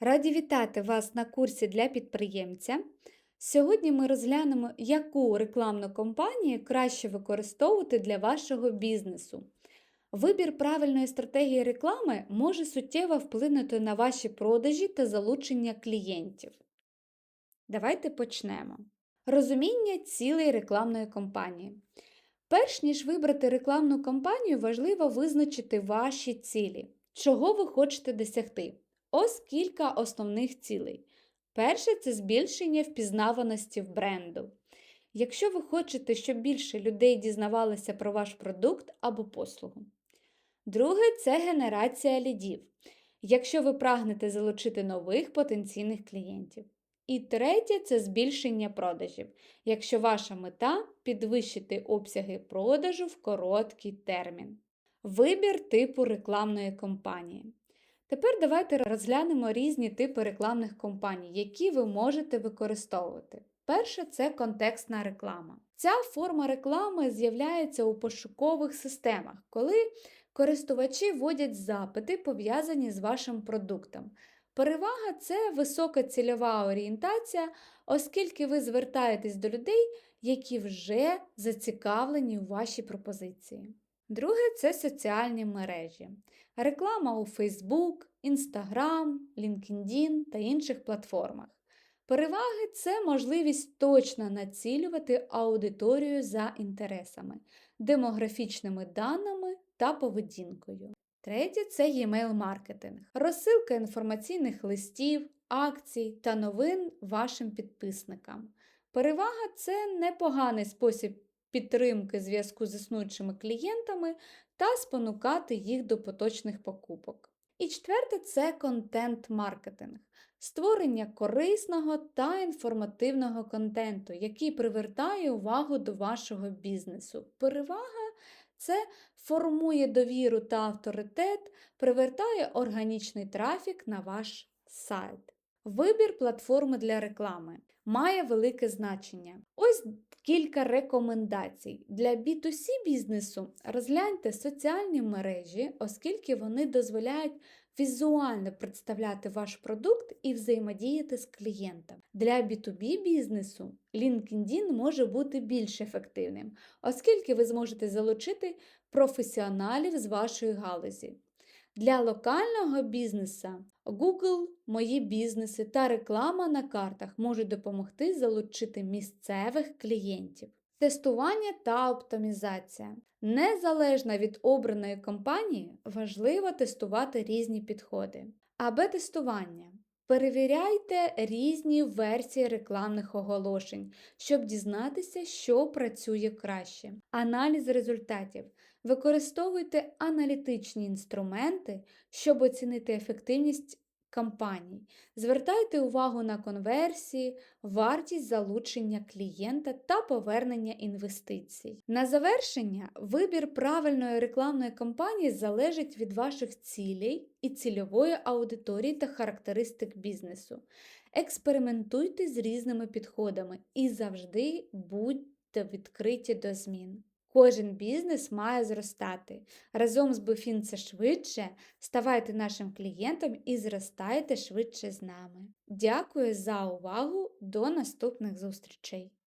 Раді вітати вас на курсі для підприємця. Сьогодні ми розглянемо, яку рекламну кампанію краще використовувати для вашого бізнесу. Вибір правильної стратегії реклами може суттєво вплинути на ваші продажі та залучення клієнтів. Давайте почнемо. Розуміння цілей рекламної кампанії. Перш ніж вибрати рекламну кампанію, важливо визначити ваші цілі, чого ви хочете досягти. Ось кілька основних цілей. Перше це збільшення впізнаваності в бренду. Якщо ви хочете, щоб більше людей дізнавалося про ваш продукт або послугу. Друге це генерація лідів. Якщо ви прагнете залучити нових потенційних клієнтів. І третє це збільшення продажів, якщо ваша мета підвищити обсяги продажу в короткий термін. Вибір типу рекламної кампанії. Тепер давайте розглянемо різні типи рекламних кампаній, які ви можете використовувати. Перше це контекстна реклама. Ця форма реклами з'являється у пошукових системах, коли користувачі вводять запити, пов'язані з вашим продуктом. Перевага це висока цільова орієнтація, оскільки ви звертаєтесь до людей, які вже зацікавлені у вашій пропозиції. Друге це соціальні мережі. Реклама у Facebook, Instagram, LinkedIn та інших платформах. Переваги це можливість точно націлювати аудиторію за інтересами, демографічними даними та поведінкою. Третє це e-mail маркетинг, розсилка інформаційних листів, акцій та новин вашим підписникам. Перевага це непоганий спосіб підтримки зв'язку з існуючими клієнтами та спонукати їх до поточних покупок. І четверте це контент-маркетинг, створення корисного та інформативного контенту, який привертає увагу до вашого бізнесу. Перевага це формує довіру та авторитет, привертає органічний трафік на ваш сайт. Вибір платформи для реклами має велике значення. Ось кілька рекомендацій. Для B2C бізнесу розгляньте соціальні мережі, оскільки вони дозволяють візуально представляти ваш продукт і взаємодіяти з клієнтом. Для B2B бізнесу LinkedIn може бути більш ефективним, оскільки ви зможете залучити професіоналів з вашої галузі. Для локального бізнеса Google, мої бізнеси та реклама на картах можуть допомогти залучити місцевих клієнтів. Тестування та оптимізація. Незалежно від обраної компанії, важливо тестувати різні підходи. АБ тестування. Перевіряйте різні версії рекламних оголошень, щоб дізнатися, що працює краще. Аналіз результатів. Використовуйте аналітичні інструменти, щоб оцінити ефективність кампаній. Звертайте увагу на конверсії, вартість залучення клієнта та повернення інвестицій. На завершення, вибір правильної рекламної кампанії залежить від ваших цілей і цільової аудиторії та характеристик бізнесу. Експериментуйте з різними підходами і завжди будьте відкриті до змін. Кожен бізнес має зростати. Разом з Буфін це швидше. Ставайте нашим клієнтом і зростайте швидше з нами. Дякую за увагу! До наступних зустрічей!